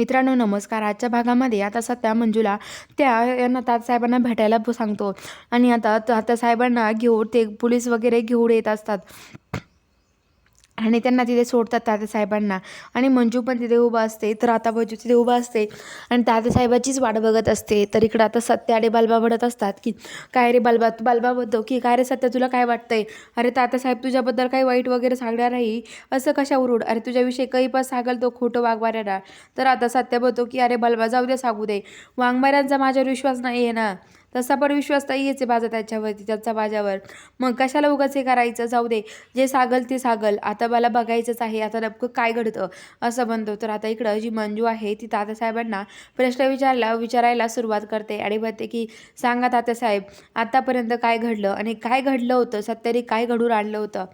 मित्रांनो नमस्कार. आजच्या भागामध्ये आता सध्या मंजूला त्या यांना तात्यासाहेबांना भेटायला सांगतो. आणि आता तात्यासाहेबांना घेऊन ते पोलीस वगैरे घेऊन येत असतात. आणि त्यांना तिथे सोडतात तात्यासाहेबांना. आणि मंजू पण तिथे उभा असते तर आता मंजू तिथे उभा असते. आणि तात्यासाहेबाचीच वाट बघत असते. तर इकडं आता सत्या आणि बलबा म्हणत असतात की काय रे बलबा बलबा म्हणतो की काय रे सत्या तुला काय वाटतंय? अरे तात्यासाहेब तुझ्याबद्दल काही वाईट वगैरे सांगणार नाही. असं कशावरून अरे तुझ्याविषयी काही पण सांगाल तो खोटं वागवाऱ्याला तर आता सत्य म्हणतो की अरे बलबा जाऊ दे सांगू दे. वाघमाऱ्यांचा माझ्यावर विश्वास नाही आहे ना. तसा पण विश्वास नाही आहे माझा त्याच्यावरती त्याचा माझ्यावर. मग कशाला उगाच हे करायचं? जाऊ दे. जे सागल ते सागल. आता मला बघायचंच आहे. आता नेमकं काय घडतं? असं म्हणतो. तर आता इकडं जी मंजू आहे ती तात्यासाहेबांना प्रश्न विचारला विचारायला सुरुवात करते आणि म्हणते की सांगा तात्यासाहेब आतापर्यंत काय घडलं? आणि काय घडलं होतं? सत्याने काय घडून आणलं होतं?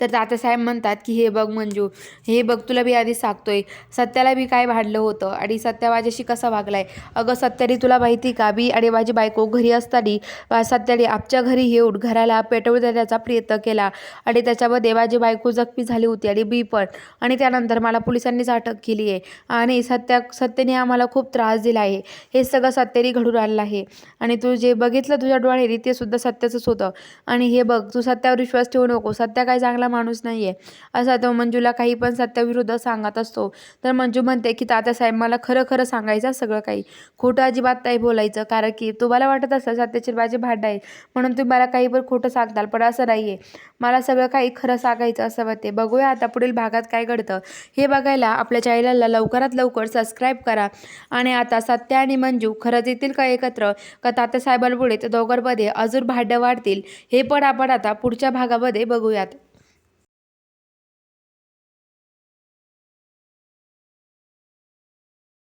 तर तात्यासाहेब म्हणतात की हे बघ मंजू हे बघ तुला मी आधी सांगतोय सत्याला मी काय भाडलं होतं आणि सत्या माझ्याशी कसा वागलाय? अगं सत्याने तुला माहिती का बी? आणि माझी बायको घरी असताना सत्याने आमच्या घरी येऊन घराला पेटवून देण्याचा प्रयत्न केला आणि त्याच्यामध्ये माझी बायको जखमी झाली होती आणि बी पण. आणि त्यानंतर मला पोलिसांनीच अटक केली आहे आणि सत्या सत्याने आम्हाला खूप त्रास दिला आहे. हे सगळं सत्याने घडून आणलं आहे. आणि तू जे बघितलं तुझ्या डोळ्याने ते सुद्धा सत्याचंच होतं. आणि हे बघ तू सत्यावर विश्वास ठेवू नको. सत्या काय चांगला माणूस नाही आहे असा तो मंजूला काही पण सत्याविरुद्ध सांगत असतो. तर मंजू म्हणते की तात्यासाहेब मला खरं खरं सांगायचं सगळं काही. खोटं अजिबात नाही बोलायचं. कारण की तुम्हाला वाटत असलं सत्याची माझी भांड आहे म्हणून तुम्ही मला काही पण खोटं सांगताल पण असं नाही आहे मला सगळं काही खरं सांगायचं असं वाटते बघूया आता पुढील भागात काय घडतं. हे बघायला आपल्या चॅनलला लवकरात लवकर सबस्क्राईब करा. आणि आता सत्या आणि मंजू खरंच येतील का एकत्र? का तात्यासाहेबांपुढे तर दोघांमध्ये अजून भांडं वाढतील? हे पण आपण आता पुढच्या भागामध्ये बघूयात.